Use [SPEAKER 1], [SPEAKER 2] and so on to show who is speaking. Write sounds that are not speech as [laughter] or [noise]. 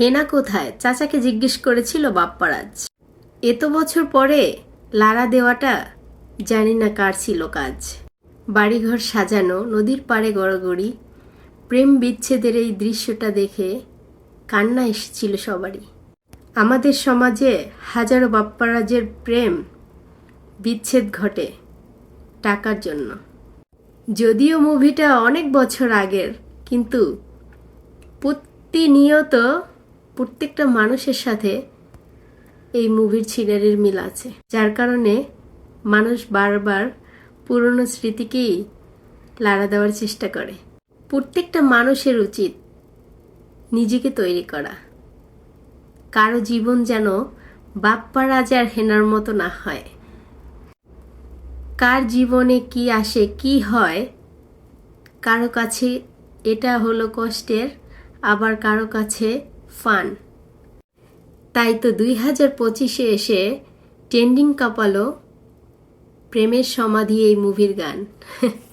[SPEAKER 1] হেনা কোথায়? চাচাকে জিজ্ঞেস করেছিল বাপ্পারাজ। এত বছর পরে লাড়া দেওয়াটা জানি না কার ছিল কাজ। বাড়িঘর সাজানো, নদীর পাড়ে গড়গড়ি, প্রেম বিচ্ছেদের এই দৃশ্যটা দেখে কান্না এসেছিল সবারই। আমাদের সমাজে হাজারো বাপ্পারাজের প্রেম বিচ্ছেদ ঘটে টাকার জন্য। যদিও মুভিটা অনেক বছর আগের, কিন্তু প্রতিনিয়ত প্রত্যেকটা মানুষের সাথে এই মুভির সিনারির মিল আছে। যার কারণে মানুষ বারবার পুরনো স্মৃতিকেই লাড়া দেওয়ার চেষ্টা করে। প্রত্যেকটা মানুষের উচিত নিজেকে তৈরি করা। কারও জীবন যেন বাপ্পা রাজার হেনার মতো না হয়। কার জীবনে কি আসে, কি হয়, কারও কাছে এটা হলো কষ্টের, আবার কারও কাছে ফান। তাই তো দুই হাজার পঁচিশে এসে ট্রেন্ডিং কাপালো প্রেমের সমাধি এই মুভির গান। [laughs]